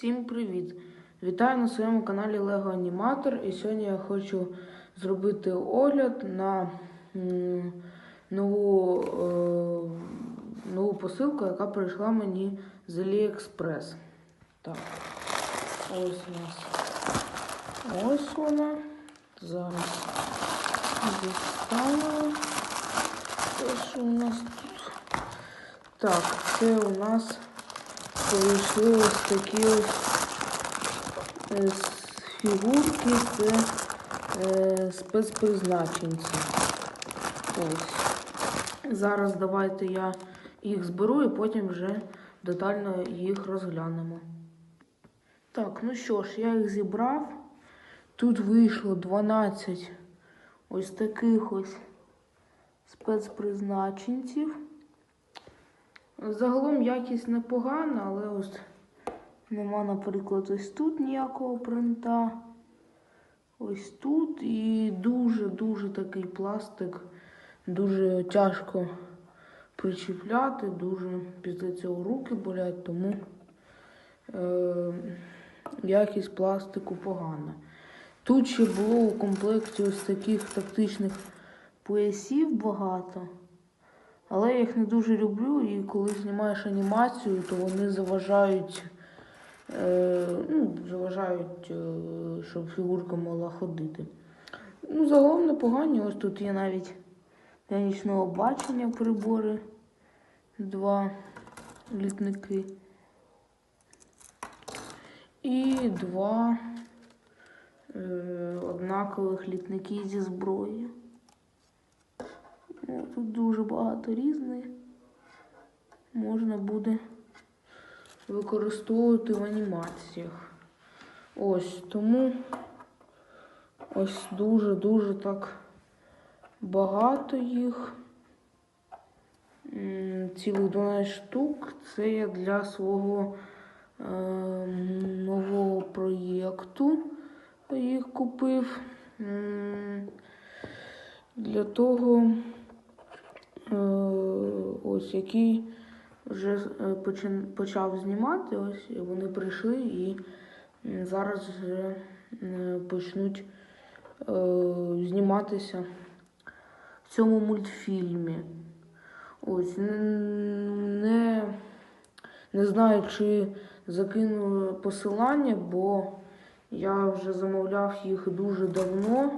Всім привіт! Вітаю на своєму каналі Lego Аніматор. І сьогодні я хочу зробити огляд на нову, е, нову посилку, яка прийшла мені з AliExpress. Так, ось у нас. Ось вона. Зараз дістану. Те, що у нас тут. Так, це у нас прийшли ось такі ось е, фігурки, це е, спецпризначенці. Ось. Зараз давайте я їх зберу і потім вже детально їх розглянемо. Так, ну що ж, я їх зібрав. Тут вийшло 12 ось таких ось спецпризначенців. Загалом якість непогана, але ось нема, наприклад, ось тут ніякого принта. Ось тут і дуже-дуже такий пластик. Дуже тяжко причіпляти, дуже після цього руки болять, тому е, якість пластику погана. Тут ще було у комплекті ось таких тактичних поясів багато. Але я їх не дуже люблю, і коли знімаєш анімацію, то вони заважають, е, ну, заважають, е, щоб фігурка могла ходити. Ну, загалом непогані. Ось тут є навіть для нічного бачення прибори. Два літники. І два е, однакових літники зі зброєю. Тут дуже багато різних. Можна буде використовувати в анімаціях. Ось тому ось дуже-дуже так багато їх. Цілих 12 штук. Це я для свого е, нового проєкту їх купив. Для того, ось який вже е, почав знімати, ось вони прийшли і зараз вже е, почнуть е, зніматися в цьому мультфільмі. Ось не, не знаю, чи закину посилання, бо я вже замовляв їх дуже давно.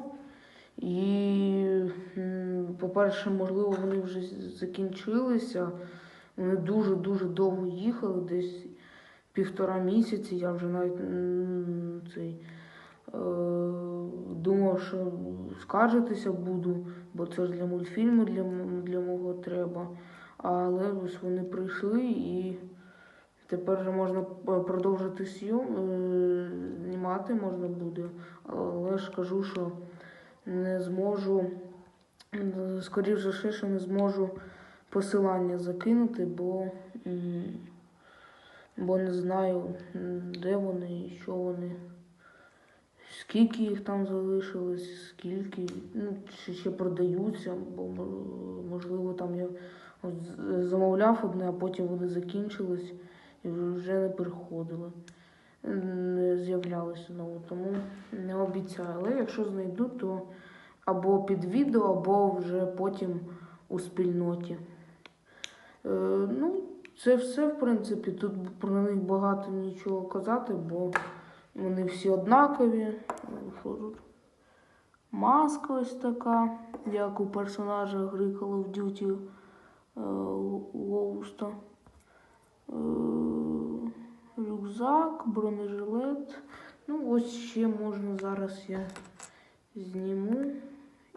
І, по-перше, можливо, вони вже закінчилися. Вони дуже-дуже довго їхали, десь півтора місяці. Я вже навіть цей, е, думав, що скаржитися буду, бо це ж для мультфільму для, для мого треба. Але ось вони прийшли і тепер можна продовжити зйом, е, знімати можна буде. Але ж кажу, що не зможу, скоріше що не зможу посилання закинути, бо, бо не знаю, де вони і що вони. Скільки їх там залишилось, скільки, ну, чи ще продаються, бо можливо там я замовляв одне, а потім вони закінчились і вже не приходили. Не з'являлися знову, тому обіцяю. Але якщо знайду, то або під відео, або вже потім у спільноті. Е, ну, це все, в принципі. Тут про них багато нічого казати, бо вони всі однакові. Що тут? Маска ось така, як у персонажа гри Call of Duty е, Е, Рюкзак, бронежилет. Ну, ось ще можна зараз я зніму.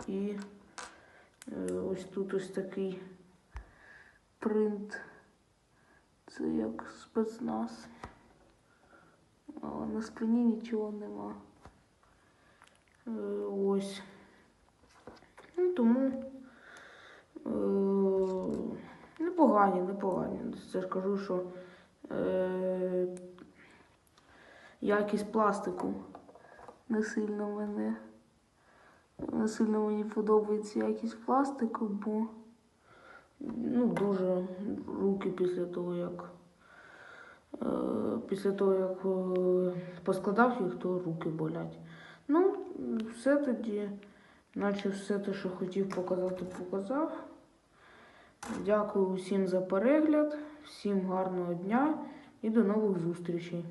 І е, ось тут ось такий принт. Це як спецназ. А на спині нічого нема. Е, ось. Ну, тому е, непогані, непогані. Це ж кажу, що якість пластику не сильно мене. Не сильно мені подобається якість пластику, бо ну, дуже руки після того, як Е, Після того, як е, поскладав їх, то руки болять. Ну, все тоді, наче все те, що хотів показати, показав. Дякую усім за перегляд, всім гарного дня і до нових зустрічей.